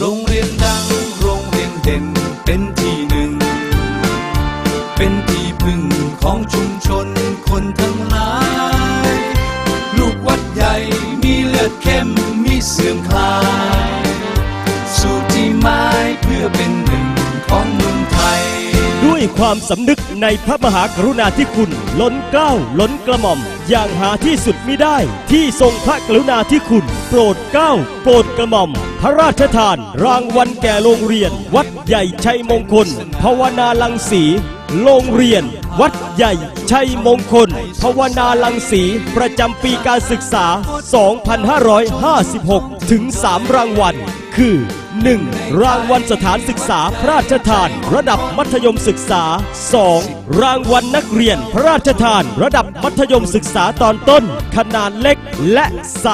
โรงเรียนดังโรงเรียนเด่นเป็นที่หนึ่ง เป็นที่พึ่งของชุมชนคนทั้งหลาย ลูกวัดใหญ่มีเลือดเข้มมีเสื่อมคลาย ความสำนึกในพระมหากรุณาธิคุณ ล้นเกล้าล้นกระหม่อม อย่างหาที่สุดมิได้ ที่ทรงพระกรุณาธิคุณ โปรดเกล้าโปรดกระหม่อม พระราชทาน รางวัลแก่โรงเรียน วัดใหญ่ชัยมงคล ภาวนาลังสีโรงเรียน วัดใหญ่ชัยมงคล ภาวนาลังสี ประจำปีการศึกษา 2556 ถึง 3 รางวัล คือ 1. รางวัลสถานศึกษาพระราชทาน ระดับมัธยมศึกษา 2. รางวัลนักเรียนพระราชทาน ระดับมัธยมศึกษาตอนต้น ขนาดเล็กและ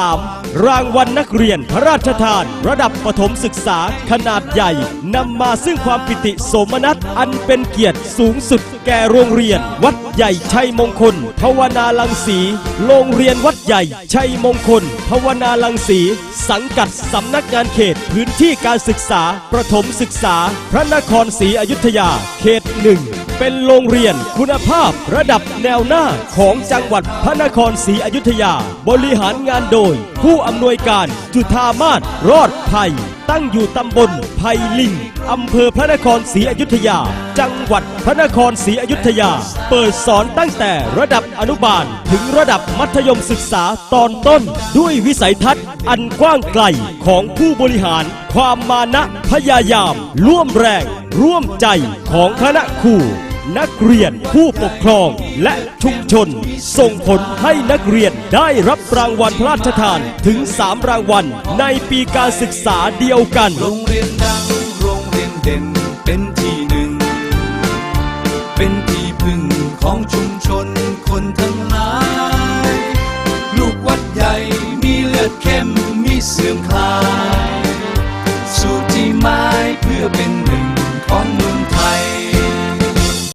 3. รางวัลนักเรียนพระราชทาน ระดับประถมศึกษา ขนาดใหญ่นำมาซึ่งความปิติโสมนัสอันเป็นเกียรติสูงสุดแก่โรงเรียน วัดใหญ่ชัยมงคล ภาวนาลังสีโรงเรียนวัดใหญ่ชัยมงคล ภาวนาลังสีสังกัดสำนักงานเขตพื้นที่การศึกษา ประถมศึกษา พระนครศรีอยุธยา เขตหนึ่ง เป็นโรงเรียนคุณภาพระดับแนวหน้าของจังหวัดพระนครศรีอยุธยา บริหารงานโดย ผู้อำนวยการจุธามาศรอดภัยตั้งอยู่ตำบลไผ่ลิง อำเภอพระนครศรีอยุธยา จังหวัดพระนครศรีอยุธยา เปิดสอนตั้งแต่ระดับอนุบาล ถึงระดับมัธยมศึกษาตอนต้น ด้วยวิสัยทัศน์อันกว้างไกลของผู้บริหาร ความมานะพยายาม ร่วมแรง ร่วมใจของคณะครู นักเรียนผู้ปกครองและชุมชน ส่งผลให้นักเรียนได้รับรางวัลพระราชทานถึง 3 รางวัลในปีการศึกษาเดียวกัน โรงเรียนดังโรงเรียนเด่นเป็นที่หนึ่ง เป็นที่พึ่งของชุมชนคนทั้งหลาย ลูกวัดใหญ่มีเลือดเข้มมีเสื่อมคลาย สู่ที่ไม้เพื่อเป็นหนึ่ง